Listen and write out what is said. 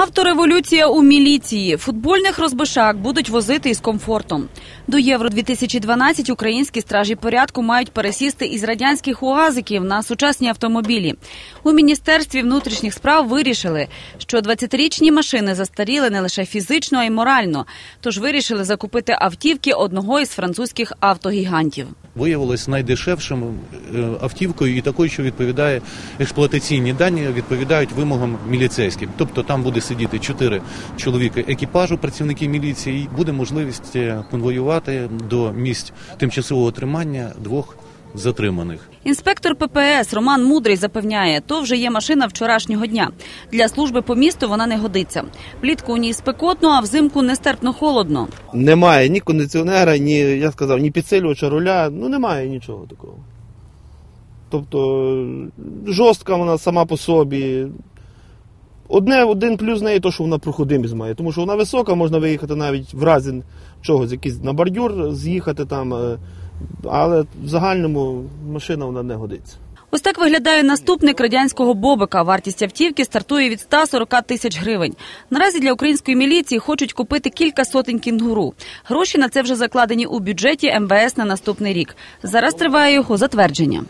Автореволюція у міліції. Футбольних розбишак будуть возити із комфортом. До Євро 2012 українські стражі порядку мають пересісти із радянських уазиків на сучасні автомобілі. У міністерстві внутрішніх справ вирішили, що 20-річні машини застаріли не лише фізично, а й морально. Тож вирішили закупити автівки одного із французьких автогігантів. Виявилось найдешевшим е, автівкою і такою, що відповідає експлуатаційні дані, відповідають вимогам міліцейським. Тобто там буде сидіти чотири чоловіки екіпажу, працівники міліції, і буде можливість е, конвоювати до місць тимчасового тримання двох затриманих. Інспектор ППС Роман Мудрий запевняє, то вже є машина вчорашнього дня. Для служби по місту вона не годиться. Влітку у ній спекотно, а взимку нестерпно холодно. Немає ні кондиціонера, ні, я сказав, ні підсилювача руля, ну немає нічого такого. Тобто жорстка вона сама по собі. Одне, один плюс неї, то, що вона проходимість має, тому що вона висока, можна виїхати навіть в разі чогось, якийсь на бордюр з'їхати там, е, але в загальному машина вона не годиться. Ось так виглядає наступник радянського бобика. Вартість автівки стартує від 140 тисяч гривень. Наразі для української міліції хочуть купити кілька сотень кінгуру. Гроші на це вже закладені у бюджеті МВС на наступний рік. Зараз триває його затвердження.